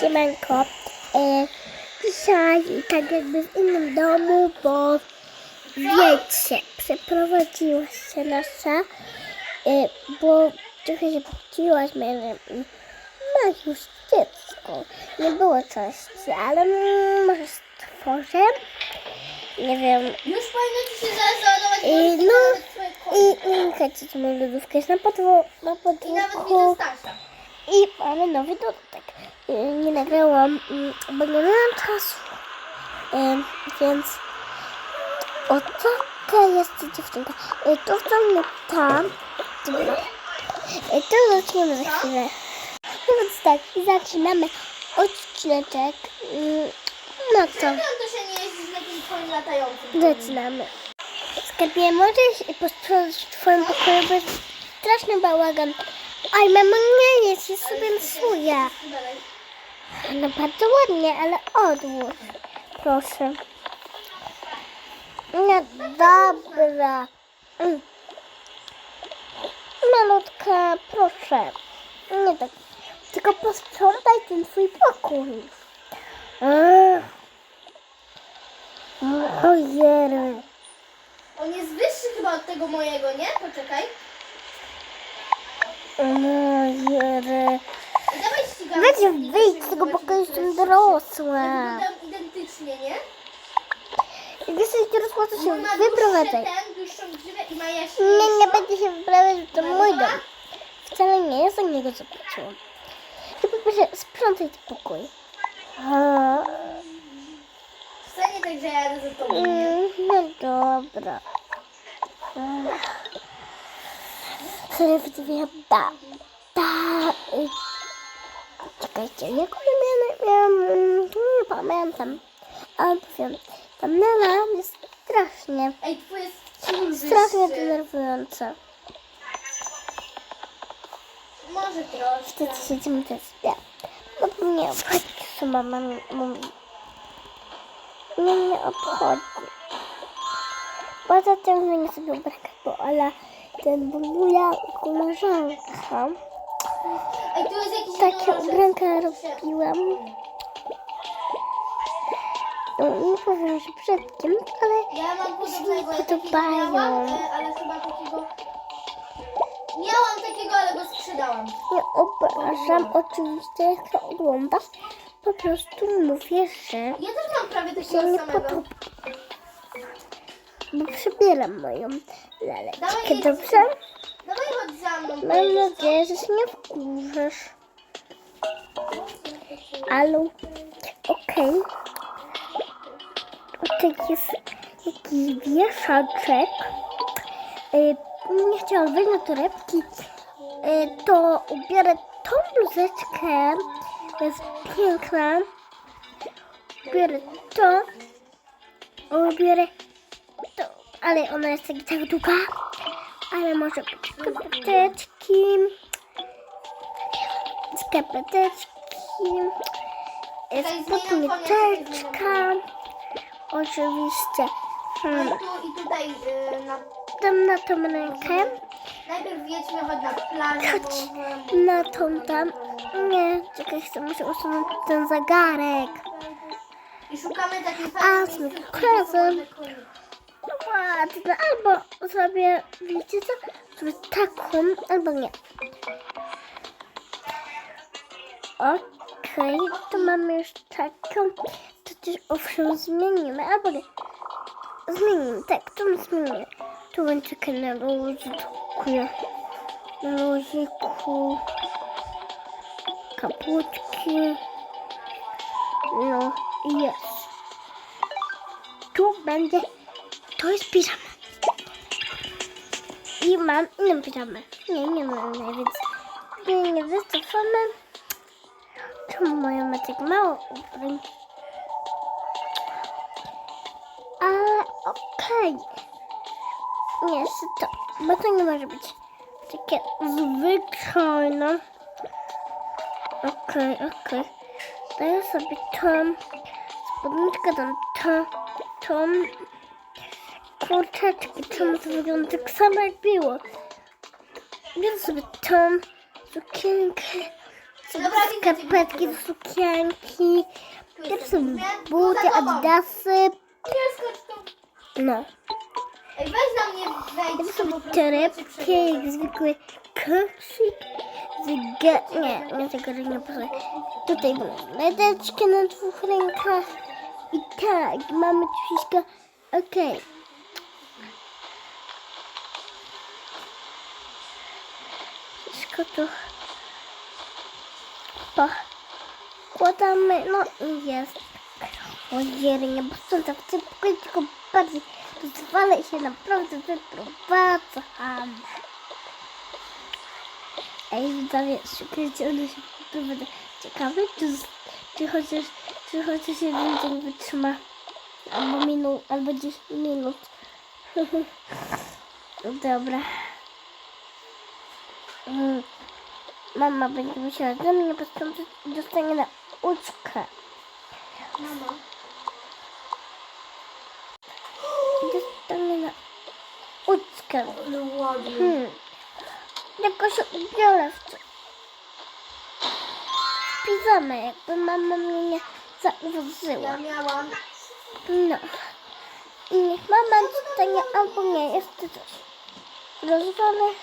Siemanko. E, dzisiaj tak jakby w innym domu, bo wiecie, przeprowadziła się nasza, e, bo trochę się podzieliłaśmy, ale mm, ma już dziecko. Nie było części, ale może stworzę. Nie wiem. Już powinno ci się załadować I polski no. I, i słuchajcie, co moją lodówkę jest na, podwo- na I nawet podwórku. Stasia. I mamy nowy dodatek. Nie nagrałam, mm, bo nie miałam czasu. Więc o taka jest dziewczynka. Y, To wcale nie ta. Dobra. Y, To zaczniemy za chwilę. No więc tak, zaczynamy odcineczek. Ym, No to to nie latającym? zaczynamy. Skarbie, możesz posprzątać w twoim pokoju, bo jest straszny bałagan. Oj, mamo, nie jest, jest sobie psuje. No bardzo ładnie, ale odłóż. Proszę. No dobra. Mm. Malutka, proszę. Nie tak. Tylko posprzątaj ten twój pokój. Ojej. On jest wyższy chyba od tego mojego, nie? Poczekaj. Ojej. Weź wyjdź z tego pokoju, jestem dorosła. Identycznie, nie? Jak jesteś dorosła, to się ma wyprowadzaj. dłuższy ten, dłuższą grzywę i ma jaśniejszą. Nie, nie będę się wyprawiać, to mój dom. Wcale nie, ja za niego zapłaciłam. Ty po pierwsze sprzątaj ten pokój. A, Wcale nie tak, że ja jadę za tobą, mm, No dobra. Sobie wywiada. Da. y, Czekajcie, jak miała, miałam, mm, nie pamiętam. Ale powiem, ta Nela jest strasznie, Ej, jest ciul strasznie denerwująca. Może troszkę. Wtedy siedzimy też ja. No to mnie obchodzi, co mama mi mówi. Nie mnie obchodzi. Poza tym zmienię sobie ubrankę, bo Ola ten bubuja i koleżanka. Takie ubranka robiłam. No, nie powiem, że przed kim, ale Ja mam podobnego, ja podobają. takiego miałam, ale chyba takiego... Miałam takiego, ale go sprzedałam. nie obrażam oczywiście, jak to oglądasz. Po prostu mówię, że Ja też mam prawie się takiego nie samego. podoba. Bo przebieram moją laleczkę, dobrze? Dawaj chodź za mną. Mam nadzieję, że się nie wkurzysz. Alu, okej. Tutaj jest jakiś wieszaczek. Y, Nie chciałam wyjść na torebki. Y, To ubiorę tą bluzeczkę. Jest piękna. Ubiorę to. Ubiorę to. Ale ona jest tak długa. Ale może skarpeteczki. Skarpeteczki. Zmieniam Spódniczeczka. Oczywiście. Hmm. I tutaj y, na... Dam na tą rękę. Najpierw jedźmy chodź na plażę, Chodź bo... na tą tam. Nie, czekaj, chcę, muszę usunąć ten zegarek. I szukamy takiej A, fajnej z krasem. gdzie są ładne. Albo zrobię, wiecie co? Zrobię taką, albo nie. Okej, to mamy już taką. To też owszem zmienimy, albo nie. Zmienimy, tak, to zmienimy. Tu będzie na luziku. Na luziku. Kaputki. No jest. Tu będzie, to jest piżama. I mam inną piżamę. Nie, nie mam, nie, więc nie, nie wycofamy. Czemu moja ma tak mało ubrań? Ale okej. Nie, jest to, bo to nie może być takie zwyczajne. Okej, okej. Daję sobie tą spódniczkę, dam tą, tą kurczeczki. Czemu to wygląda tak samo jak było? Biorę sobie tą sukienkę skarpetki, widzę. sukienki, Nie, tu buty, adidasy. No. Weź na mnie wejdź. To są po prostu, torebki, ja cię przebiorę. jak zwykły koszyk. Zyga... Nie, nie tego nie posłuchaj. Tutaj mamy medeczkę na dwóch rękach. I tak, mamy wszystko. Okej. Wszystko tu pokładamy. No i jest. Ojej, nie posprzątam w tym pokoju, tylko bardziej pozwolę się naprawdę wyprowadzam. Ej, widzowie, szukajcie, one się wyprowadza. Ciekawe, czy, czy chociaż, czy chociaż jeden dzień wytrzyma. Albo minut, albo 10 minut. Dobra. Mm. Mama będzie musiała ze mnie posprzątać i dostanie na uczkę. Mama. Dostanie na uczkę. No ładnie. Hmm. Tylko się ubiorę w to. W piżamę, jakby mama mnie nie zauważyła. Ja miałam. No. I niech mama dostanie albo nie, jest to coś. Rozwalę.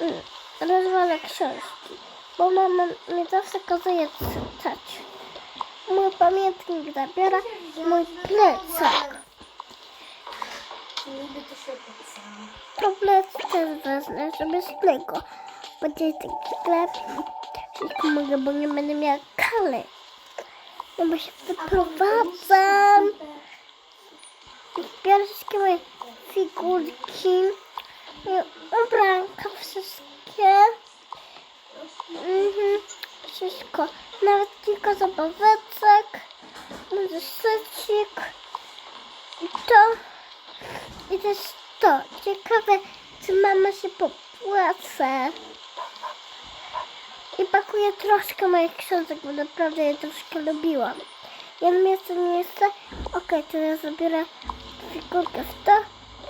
Mm, Rozwalę książki. Bo mama mnie zawsze kazuje czytać. Mój pamiętnik zabiera mój plecak. To plecak też wezmę, żeby z tego. Będzie taki sklep i wszystko mogę, bo nie będę miała kale. No bo się wyprowadzam. Biorę wszystkie moje figurki, moje ubranka wszystkie. Mhm, wszystko. Nawet kilka zabaweczek, może sycik. I to. I też to. Ciekawe, czy mama się popłace. I pakuję troszkę moich książek, bo naprawdę je troszkę lubiłam. Jedno miejsce, miejsce. Okej, to ja zabiorę figurkę w to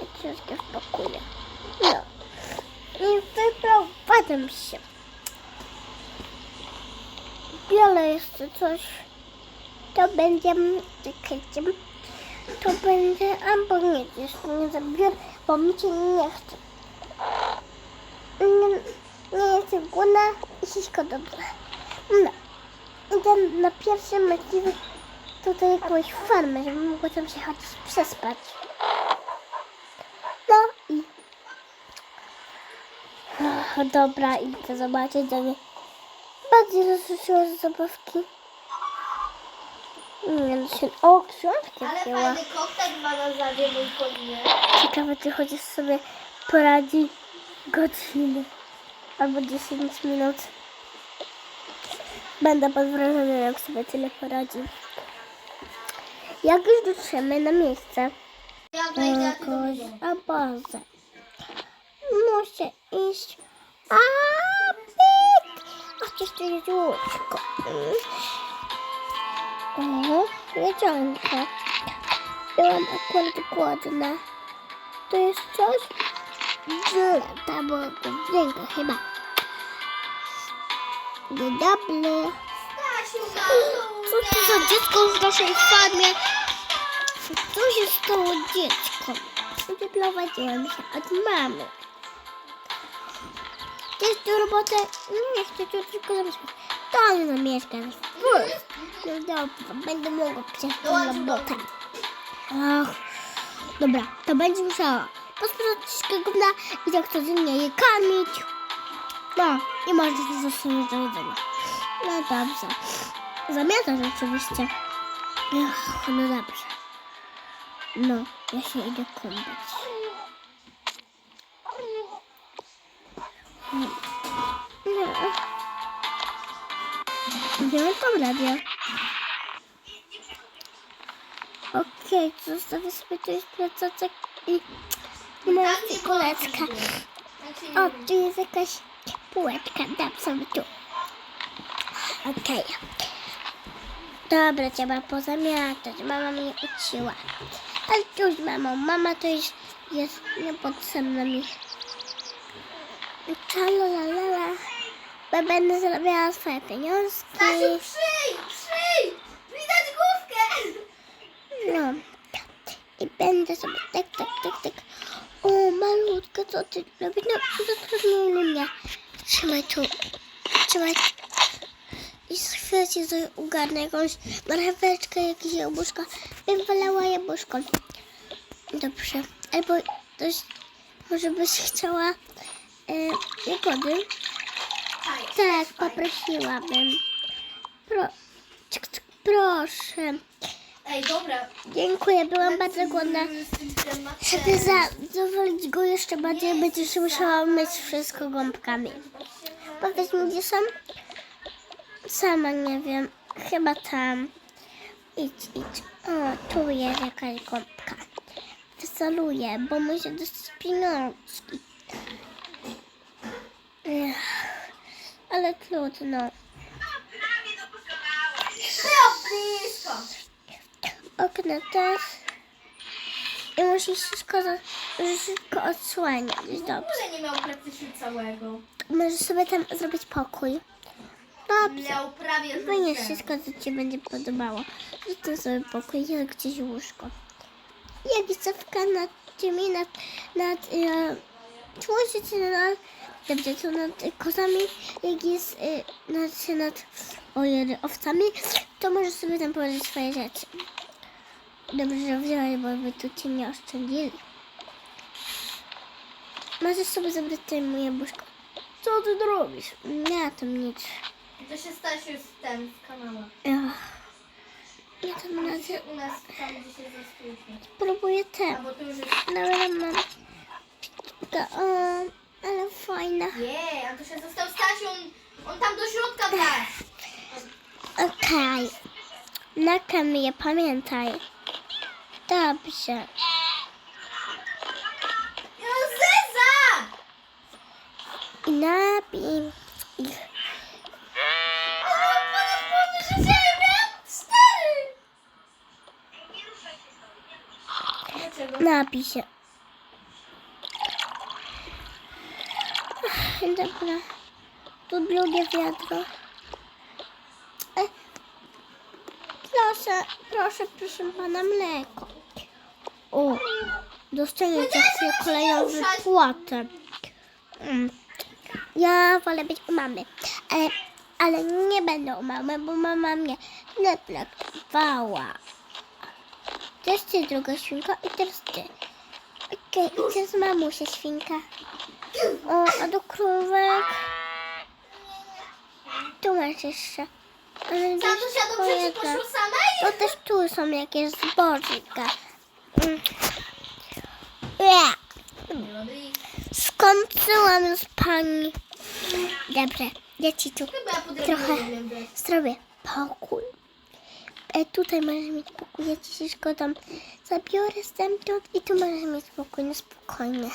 i książkę wpakuję. I wyprowadzam się. Biorę jeszcze coś. To będzie... Czekajcie. To będzie... Albo nie, jeszcze nie zabiorę, bo mi się nie chce. Nie, nie jestem głodna i wszystko dobrze. No. Idę na pierwszy możliwy tutaj jakąś farmę, żeby mogła tam się chociaż przespać. No i... Dobra, idę zobaczyć, że mnie bardziej rozruszyło z zabawki. Nie, no się... O, książkę Ale wzięła. fajny koktajl ma na zadzie mój konie. Ciekawe, czy chociaż sobie poradzi godzinę albo 10 minut. Będę pod wrażeniem, jak sobie tyle poradzi. Jak już dotrzemy na miejsce, wejdę, ja to jakoś dowiedziałem. obozę, muszę iść. A, pyk! A coś tu jest łóżko. O, jedzonko. Byłam akurat głodna. To jest coś? Dziura, tam było ręka chyba. Dzień dobry. Co to za dziecko w naszej farmie? Co się stało dziecko? Wyprowadziłam się od mamy. Chcesz do roboty? Nie chcę tu tylko zamieszkać. To nie zamieszkam. No dobra, będę mogła przejść tą robotę. Ach, dobra, to będzie musiała posprzątać gówna i tak codziennie je karmić. No, i może się zostawić do jedzenia. No dobrze. Zamiatać oczywiście. Ach, no dobrze. No, ja się idę kąpać. No. Idziemy tam radio. Okej, to zostawię sobie tu jest i moja nie nie O, tu jest jakaś półeczka, dam sobie tu. Okej. Dobra, trzeba pozamiatać. Mama mnie uczyła. Ale już mamo, mama to już jest niepotrzebna mi. Czalalala. bo będę zarabiała swoje pieniążki. Stasiu, przyj, przyj! Widać główkę! No. I będę sobie tak, tak, tak, tak. O, malutka, co ty robisz? No, zatrudnij mnie. Trzymaj tu. Trzymaj. I z chwilę ci ugarnę jakąś marcheweczkę, jakieś jabłuszko. Bym wolała jabłuszko. Dobrze. Albo też może byś chciała e, jagody? Tak, poprosiłabym. Pro, proszę. Ej, dobra. Dziękuję, byłam bardzo głodna. Żeby zadowolić go jeszcze bardziej, będziesz musiała myć wszystko gąbkami. Powiedz mi, gdzie są? Sama nie wiem. Chyba tam. Idź, idź. O, tu jest jakaś gąbka. Wysaluję, bo muszę dostać pieniążki. Ech, ale trudno. Było blisko. Okno też. I musisz wszystko, wszystko odsłaniać. Dobrze. ogóle nie miał praktycznie całego. Możesz sobie tam zrobić pokój. Dobrze. Miał prawie że wszystko, co Ci będzie podobało. Zrób sobie pokój, jak gdzieś łóżko. Jak cewka nad tymi, nad, nad e, człowiek czy nad, dobrze, to nad kozami, jak jest e, nad, nad ojej, owcami, to możesz sobie tam położyć swoje rzeczy. Dobrze, że wziąłeś, bo by tu Cię nie oszczędzili. Możesz sobie zabrać tutaj moje buszko. Co ty robisz? Nie, tam nic. To się Stasiu z tym, z kanała. Ach, Ja tam na Się u nas tam, gdzie się zastaliśmy. próbuję A bo tu już jest... Dobra, mam. O, ale fajna. Nie, a to się został Stasiu, on, on tam do środka wlazł. Okej. Na kamię, pamiętaj. Dobrze. Zeza! I napij ich. O, ponad się. Dobra. Tu drugie wiadro. E, proszę, proszę, proszę pana, mleko. O, dostanie za chwilę kolejowy płotem. Mm. Ja wolę być u mamy, ale, ale nie będę u mamy, bo mama mnie nie traktowała. To jest ty, druga świnka, i teraz ty. Okej, i teraz mamusia świnka. O, a do krówek. Tu masz jeszcze. Ale tylko dobrze ci jedna. poszło samej? To też tu są jakieś zbożika. Mm. Skończyłam z pani. Dobrze, ja ci tu trochę zrobię pokój. E, tutaj możesz mieć pokój, ja ci wszystko tam zabiorę stamtąd i tu możesz mieć pokój, no spokojnie.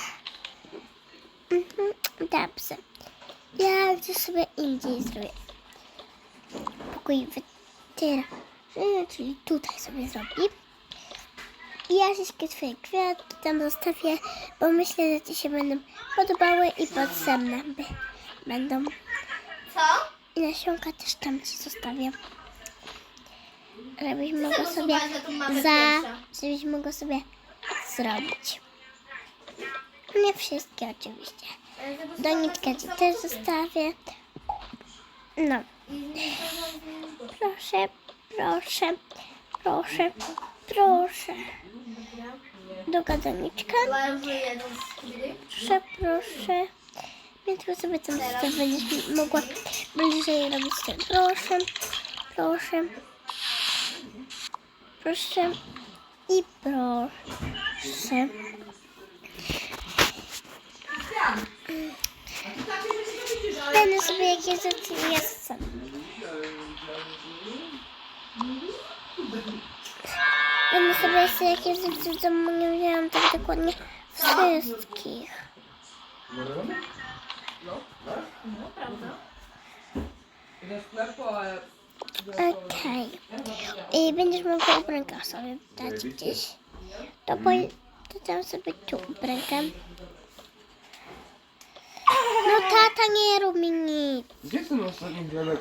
Mhm, dobrze. Ja gdzieś sobie indziej zrobię. Pokój wytyra, czyli tutaj sobie zrobi. I ja wszystkie twoje kwiatki tam zostawię, bo myślę, że ci się będą podobały i potrzebne będą. Co? I nasionka też tam ci zostawię. Żebyś mogła sobie za żebyś mogła sobie zrobić. Nie wszystkie oczywiście. Doniczkę ci też zostawię. No, proszę, proszę, proszę, proszę. Druga doniczka. Proszę, proszę. Tylko sobie tam zostawię, będziesz mogła bliżej robić ten. Proszę, proszę, proszę i proszę. Będę sobie jakieś rzeczy jeszcze. Będę sobie jeszcze jakieś rzeczy w domu nie wzięłam tak dokładnie wszystkich. Okej. I będziesz mogła ubranka sobie dać gdzieś. To, po, to dam sobie tu ubrankę. No tata nie rób mi nic. Gdzie ten ostatni chlebek?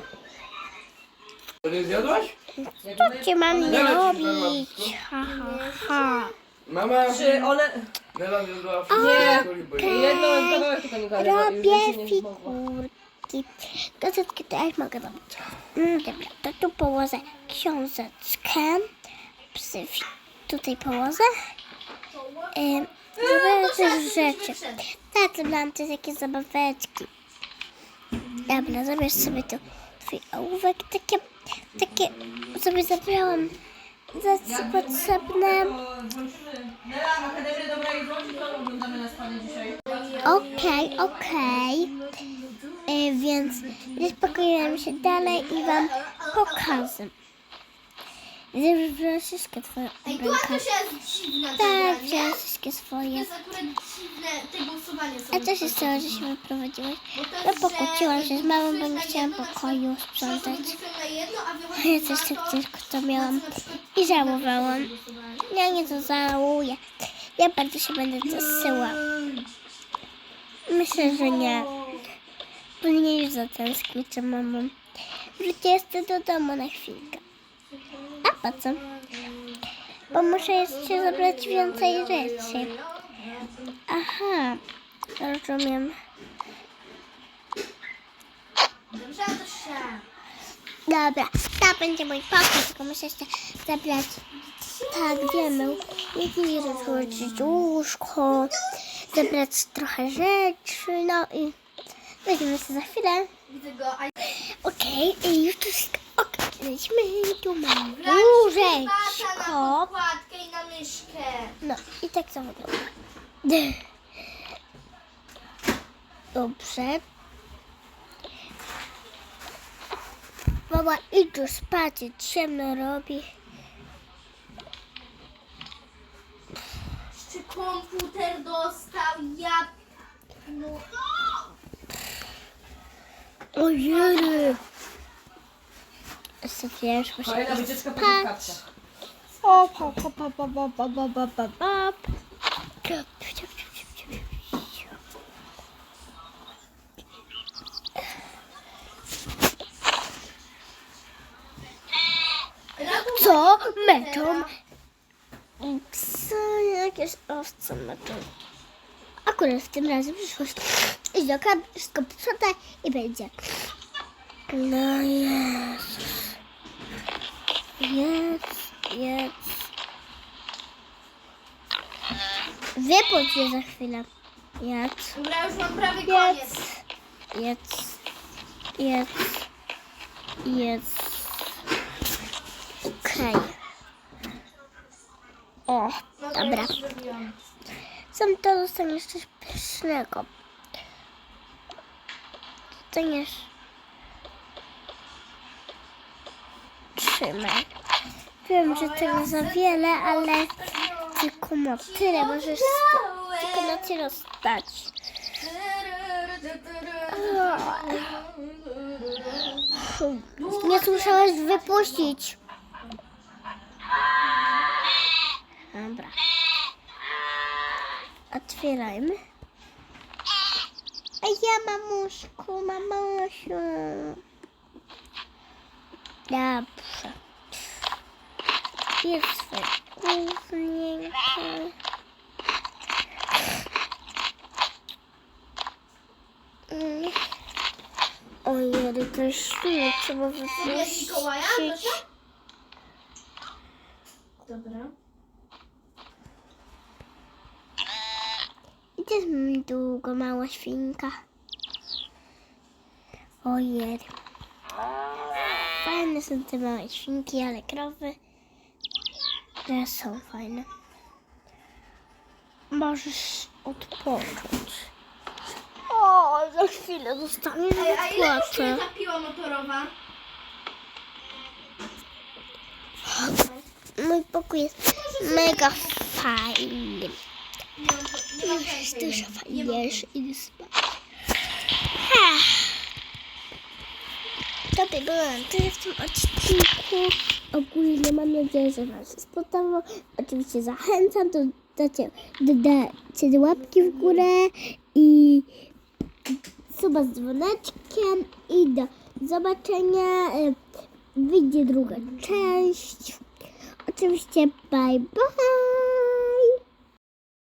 To nie zjadłaś? Co ci mam nie robić? Ha, ha, ha. Mama! Czy one... Nela zjadła Nie. wszystko. Jedno kawałek tylko nie kary, bo już Robię więcej nie mogła. figurki. Gazetki też mogę robić. Mm, dobra, to tu położę książeczkę. Psy- Tutaj położę. Ym, Zrobię też rzeczy. Tak, zrobiłam też jakieś zabaweczki. Dobra, zabierz sobie tu twój ołówek. Takie, takie sobie zabrałam za potrzebne. Oglądamy na spanie dzisiaj. Okej, okej. E, Więc uspokoiłam się dalej i wam pokażę. Zebrała wszystkie twoje Ej, się jest Tak, ta wzięła wszystkie To swoje. jest akurat dziwne te głosowanie. A co się stało, że się wyprowadziłaś? No pokłóciłam się z mamą, bo nie chciałam pokoju sprzątać. Ja też tak ciężko to miałam i żałowałam. Ja nie to żałuję. Ja bardzo się będę zasyła. Myślę, że nie. Później już zatęsknię za mamą. Wrócę jeszcze do domu na chwilkę. A po co? Bo muszę jeszcze zabrać więcej rzeczy. Aha, rozumiem. Dobra, to będzie mój pokój, tylko muszę jeszcze zabrać. Tak, wiemy. I rozłożyć łóżko, zabrać trochę rzeczy, no i weźmiemy się za chwilę. Okej, i już wszystko. Lecimy, tu mam łóżeczko. i na myszkę. No i tak to wygląda. Dobrze. Mama, idź już spać, ciemno robi. Czy komputer dostał? Ja... No, Ojej. Sofiasz, muszę Kolejna iść wycieczka po kapciach. O, po, po, po. Ciup, ciup, ciup, ciup, ciup, ciup. Raku, Co? Meczą? Co? Jakieś owce meczą. Akurat w tym razem przyszłość. Idź do wszystko posprzątaj i będzie. No jest. Jest, jest. Wypuść je za chwilę. Jedz, Dobra, już mam prawie koniec. jedz, jedz, jedz, jedz. Okej. O, No to dobra. już zrobiłam. Sam to dostaniesz coś pysznego. Dostaniesz... Trzymaj. Wiem, że nie za wiele, ale tylko na tyle. Możesz tylko na tyle stać. Nie słyszałeś wypuścić. Dobra. Otwierajmy. A ja mamuszku, mamusiu. Dobrze. Jest głównięta. Ojej, ten szlif trzeba wypuścić. Dobra. I to jest długo, mała świnka. Ojej. Fajne są te małe świnki, ale krowy też są fajne. Możesz odpocząć. O, za chwilę dostaniesz a ile kosztuje ta piła motorowa? Mój pokój jest mega fajny. Nie mam, nie mam Jest dużo fajniejszy i spać. To by było w tym odcinku. Ogólnie mam nadzieję, że Wam się spodobało. Oczywiście zachęcam do dacie, dodacie łapki w górę i suba z dzwoneczkiem i do zobaczenia. Y, Wyjdzie druga część. Oczywiście bye bye.